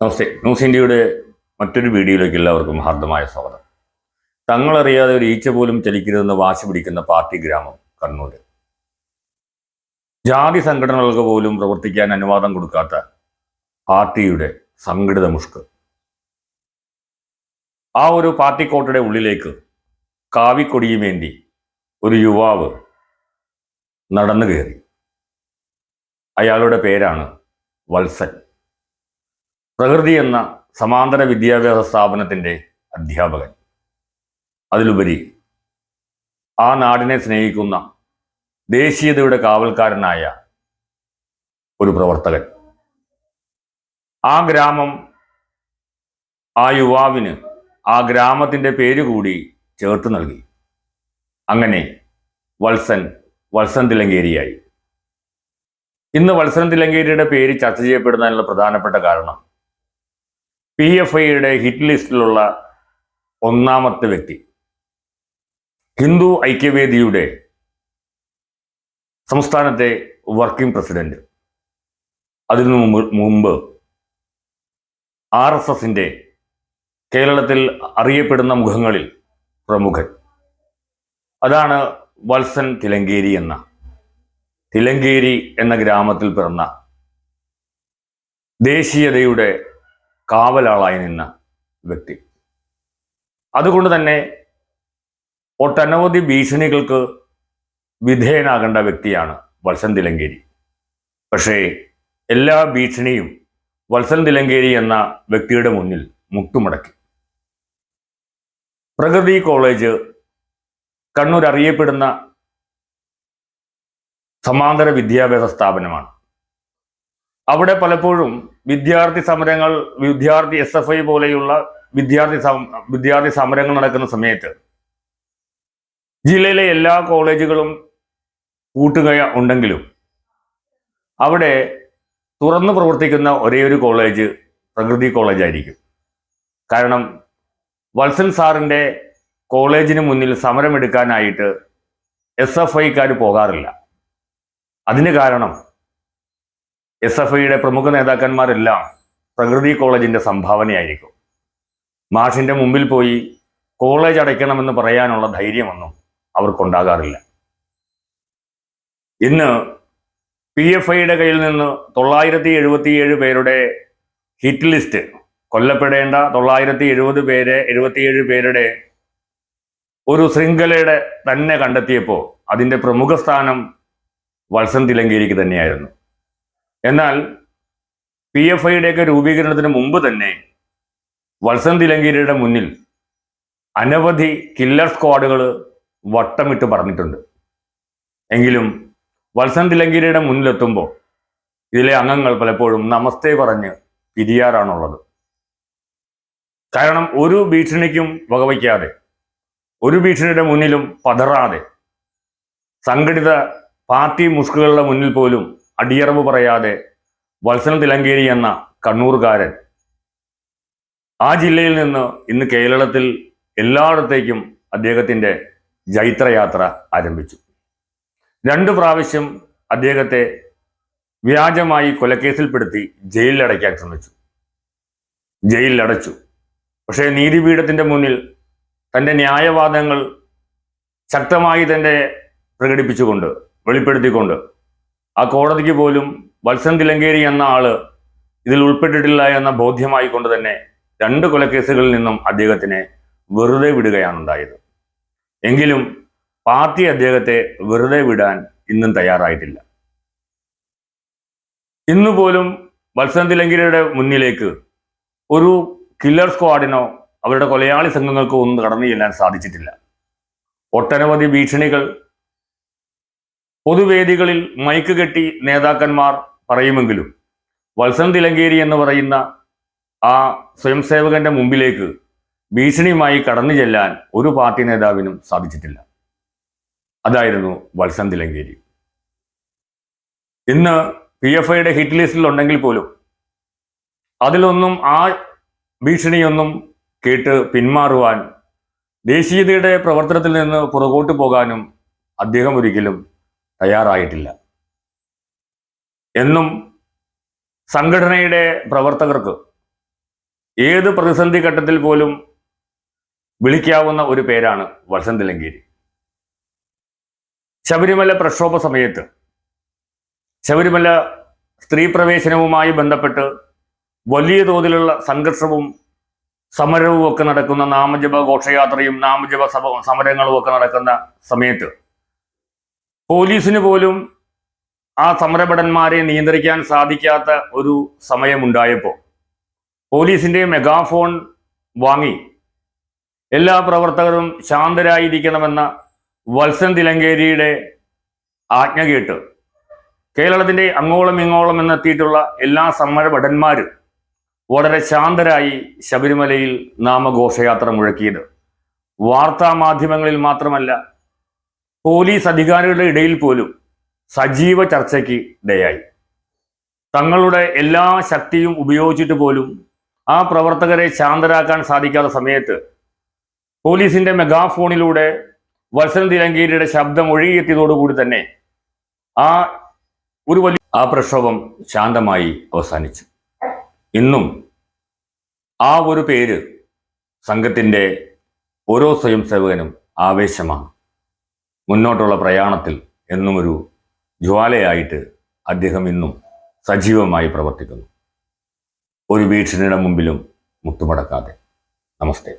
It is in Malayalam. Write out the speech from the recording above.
നമസ്തേ. ന്യൂസ് ഇന്ത്യയുടെ മറ്റൊരു വീഡിയോയിലേക്ക് എല്ലാവർക്കും ഹാർദമായ സ്വാഗതം. തങ്ങളറിയാതെ ഒരു ഈച്ച പോലും ചലിക്കരുതെന്ന് വാശി പിടിക്കുന്ന പാർട്ടി ഗ്രാമം കണ്ണൂർ ജാതി സംഘടനകൾക്ക് പോലും പ്രവർത്തിക്കാൻ അനുവാദം കൊടുക്കാത്ത പാർട്ടിയുടെ സംഘടിത മുഷ്ക്. ആ ഒരു പാർട്ടി കോട്ടയുടെ ഉള്ളിലേക്ക് കാവിക്കൊടിയുമേന്തി ഒരു യുവാവ് നടന്നു കയറി അയാളുടെ പേരാണ് വത്സൻ. പ്രകൃതി എന്ന സമാന്തര വിദ്യാഭ്യാസ സ്ഥാപനത്തിന്റെ അധ്യാപകൻ. അതിലുപരി ആ നാടിനെ സ്നേഹിക്കുന്ന ദേശീയതയുടെ കാവൽക്കാരനായ ഒരു പ്രവർത്തകൻ. ആ ഗ്രാമം ആ യുവാവിന് ആ ഗ്രാമത്തിന്റെ പേര് കൂടി ചേർത്ത് നൽകി. അങ്ങനെ വത്സൻ വത്സൻ തിലങ്കേരിയായി ഇന്ന് വത്സൻ തിലങ്കേരിയുടെ പേര് ചർച്ച ചെയ്യപ്പെടുന്നതിനുള്ള പ്രധാനപ്പെട്ട കാരണം പി എഫ് ഐയുടെ ഹിറ്റ് ലിസ്റ്റിലുള്ള ഒന്നാമത്തെ വ്യക്തി. ഹിന്ദു ഐക്യവേദിയുടെ സംസ്ഥാനത്തെ വർക്കിംഗ് പ്രസിഡന്റ് അതിനു മുമ്പ് ആർ എസ് എസിന്റെ കേരളത്തിൽ അറിയപ്പെടുന്ന മുഖങ്ങളിൽ പ്രമുഖൻ. അതാണ് വത്സൻ തിലങ്കേരി എന്ന. തിലങ്കേരി എന്ന ഗ്രാമത്തിൽ പിറന്ന ദേശീയതയുടെ കാവലാളായി നിന്ന വ്യക്തി. അതുകൊണ്ട് തന്നെ ഒട്ടനവധി ഭീഷണികൾക്ക് വിധേയനാകേണ്ട വ്യക്തിയാണ് വത്സൻ തിലങ്കേരി പക്ഷേ എല്ലാ ഭീഷണിയും വത്സൻ തിലങ്കേരി എന്ന വ്യക്തിയുടെ മുന്നിൽ മുട്ടുമടക്കി. പ്രകൃതി കോളേജ് കണ്ണൂർ അറിയപ്പെടുന്ന സമാന്തര വിദ്യാഭ്യാസ സ്ഥാപനമാണ്. അവിടെ പലപ്പോഴും വിദ്യാർത്ഥി സമരങ്ങൾ വിദ്യാർത്ഥി എസ് എഫ് ഐ പോലെയുള്ള വിദ്യാർത്ഥി വിദ്യാർത്ഥി സമരങ്ങൾ നടക്കുന്ന സമയത്ത് ജില്ലയിലെ എല്ലാ കോളേജുകളും കൂട്ടുക ഉണ്ടെങ്കിലും അവിടെ തുറന്നു പ്രവർത്തിക്കുന്ന ഒരേ ഒരു കോളേജ് പ്രകൃതി കോളേജായിരിക്കും കാരണം വത്സൻ സാറിന്റെ കോളേജിന് മുന്നിൽ സമരമെടുക്കാനായിട്ട് എസ് എഫ് ഐക്കാർ പോകാറില്ല. അതിന് കാരണം എസ് എഫ് ഐയുടെ പ്രമുഖ നേതാക്കന്മാരെല്ലാം പ്രകൃതി കോളേജിന്റെ സംഭാവനയായിരിക്കും. മാഷിന്റെ മുമ്പിൽ പോയി കോളേജ് അടയ്ക്കണമെന്ന് പറയാനുള്ള ധൈര്യമൊന്നും അവർക്കുണ്ടാകാറില്ല. ഇന്ന് പി എഫ് ഐയുടെ കയ്യിൽ നിന്ന് തൊള്ളായിരത്തി എഴുപത്തിയേഴ് പേരുടെ ഹിറ്റ് ലിസ്റ്റ് കൊല്ലപ്പെടേണ്ട തൊള്ളായിരത്തി എഴുപത് പേരെ എഴുപത്തിയേഴ് പേരുടെ ഒരു ശൃംഖലയുടെ തന്നെ കണ്ടെത്തിയപ്പോൾ അതിന്റെ പ്രമുഖ സ്ഥാനം വത്സൻ തിലങ്കേരിക്ക് തന്നെയായിരുന്നു. എന്നാൽ പി എഫ് ഐയുടെയൊക്കെ രൂപീകരണത്തിന് മുമ്പ് തന്നെ വത്സൻ തിലങ്കേരിയുടെ മുന്നിൽ അനവധി കില്ലർ സ്ക്വാഡുകൾ വട്ടമിട്ട് പറഞ്ഞിട്ടുണ്ട്. എങ്കിലും വത്സൻ തിലങ്കേരിയുടെ മുന്നിലെത്തുമ്പോൾ ഇതിലെ അംഗങ്ങൾ പലപ്പോഴും നമസ്തേ പറഞ്ഞ് പിരിയാറാണുള്ളത്. കാരണം ഒരു ഭീഷണിക്കും വകവയ്ക്കാതെ ഒരു ഭീഷണിയുടെ മുന്നിലും പതറാതെ സംഘടിത പാർട്ടി മുഷ്കുകളുടെ മുന്നിൽ പോലും അടിയറവ് പറയാതെ വത്സന തിലങ്കേരി എന്ന കണ്ണൂർകാരൻ. ആ ജില്ലയിൽ നിന്ന് ഇന്ന് കേരളത്തിൽ എല്ലായിടത്തേക്കും അദ്ദേഹത്തിന്റെ ജൈത്രയാത്ര ആരംഭിച്ചു. രണ്ട് പ്രാവശ്യം അദ്ദേഹത്തെ വ്യാജമായി കൊലക്കേസിൽപ്പെടുത്തി ജയിലിലടയ്ക്കാൻ ശ്രമിച്ചു. ജയിലിലടച്ചു. പക്ഷേ നീതിപീഠത്തിന്റെ മുന്നിൽ തന്റെ ന്യായവാദങ്ങൾ ശക്തമായി തന്നെ പ്രകടിപ്പിച്ചുകൊണ്ട് വെളിപ്പെടുത്തിക്കൊണ്ട് ആ കോടതിക്ക് പോലും വത്സൻ തിലങ്കേരി എന്ന ആൾ ഇതിൽ ഉൾപ്പെട്ടിട്ടില്ല എന്ന ബോധ്യമായി കൊണ്ട് തന്നെ രണ്ട് കൊലക്കേസുകളിൽ നിന്നും അദ്ദേഹത്തിനെ വെറുതെ വിടുകയാണ് ഉണ്ടായത് എങ്കിലും പാർട്ടി അദ്ദേഹത്തെ വെറുതെ വിടാൻ ഇന്നും തയ്യാറായിട്ടില്ല. ഇന്നുപോലും വത്സൻ തിലങ്കേരിയുടെ മുന്നിലേക്ക് ഒരു കില്ലർ സ്ക്വാഡിനോ അവരുടെ കൊലയാളി സംഘങ്ങൾക്കോ ഒന്നും കടന്നു ചെല്ലാൻ സാധിച്ചിട്ടില്ല. ഒട്ടനവധി ഭീഷണികൾ പൊതുവേദികളിൽ മൈക്ക് കെട്ടി നേതാക്കന്മാർ പറയുമെങ്കിലും വത്സൻ തിലങ്കേരി എന്ന് പറയുന്ന ആ സ്വയംസേവകന്റെ മുമ്പിലേക്ക് ഭീഷണിയുമായി കടന്നു ചെല്ലാൻ ഒരു പാർട്ടി നേതാവിനും സാധിച്ചിട്ടില്ല. അതായിരുന്നു വത്സൻ തിലങ്കേരി. ഇന്ന് പി എഫ് ഐയുടെ ഹിറ്റ് ലിസ്റ്റിൽ ഉണ്ടെങ്കിൽ പോലും അതിലൊന്നും ആ ഭീഷണിയൊന്നും കേട്ട് പിന്മാറുവാൻ ദേശീയതയുടെ പ്രവർത്തനത്തിൽ നിന്ന് പുറകോട്ട് പോകാനും അദ്ദേഹം ഒരിക്കലും തയ്യാറായിട്ടില്ല. എന്നും സംഘടനയുടെ പ്രവർത്തകർക്ക് ഏത് പ്രതിസന്ധി ഘട്ടത്തിൽ പോലും വിളിക്കാവുന്ന ഒരു പേരാണ് വത്സൻ തിലങ്കേരി ശബരിമല പ്രക്ഷോഭ സമയത്ത് ശബരിമല സ്ത്രീ പ്രവേശനവുമായി ബന്ധപ്പെട്ട് വലിയ തോതിലുള്ള സംഘർഷവും സമരവും ഒക്കെ നടക്കുന്ന നാമജപ ഘോഷയാത്രയും നാമജപ സമരങ്ങളും ഒക്കെ നടക്കുന്ന സമയത്ത് പോലീസിന് പോലും ആ സമരഭടന്മാരെ നിയന്ത്രിക്കാൻ സാധിക്കാത്ത ഒരു സമയമുണ്ടായപ്പോൾ പോലീസിന്റെ മെഗാഫോൺ വാങ്ങി. എല്ലാ പ്രവർത്തകരും ശാന്തരായിരിക്കണമെന്ന വത്സൻ തിലങ്കേരിയുടെ ആജ്ഞ കേട്ട് കേരളത്തിന്റെ അങ്ങോളം ഇങ്ങോളം എന്നെത്തിയിട്ടുള്ള എല്ലാ സമരഭടന്മാരും വളരെ ശാന്തരായി ശബരിമലയിൽ നാമഘോഷയാത്ര മുഴക്കിയത്. വാർത്താ മാധ്യമങ്ങളിൽ മാത്രമല്ല പോലീസ് അധികാരികളുടെ ഇടയിൽ പോലും സജീവ ചർച്ചയ്ക്ക് ഇടയായി. തങ്ങളുടെ എല്ലാ ശക്തിയും ഉപയോഗിച്ചിട്ട് പോലും ആ പ്രവർത്തകരെ ശാന്തരാക്കാൻ സാധിക്കാത്ത സമയത്ത് പോലീസിന്റെ മെഗാഫോണിലൂടെ വത്സൻ തിലങ്കേരിയുടെ ശബ്ദം ഒഴുകിയെത്തിയതോടുകൂടി തന്നെ ആ ഒരു വലിയ ആ പ്രക്ഷോഭം ശാന്തമായി അവസാനിച്ചു. ഇന്നും ആ ഒരു പേര് സംഘത്തിന്റെ ഓരോ സ്വയംസേവകനും ആവേശമാണ്. മുന്നോട്ടുള്ള പ്രയാണത്തിൽ എന്നും ഒരു ജ്വാലയായിട്ട് അദ്ദേഹം ഇന്നും സജീവമായി പ്രവർത്തിക്കുന്നു. ഒരു ഭീഷണിയുടെ മുമ്പിലും മുട്ടുമടക്കാതെ. നമസ്തേ.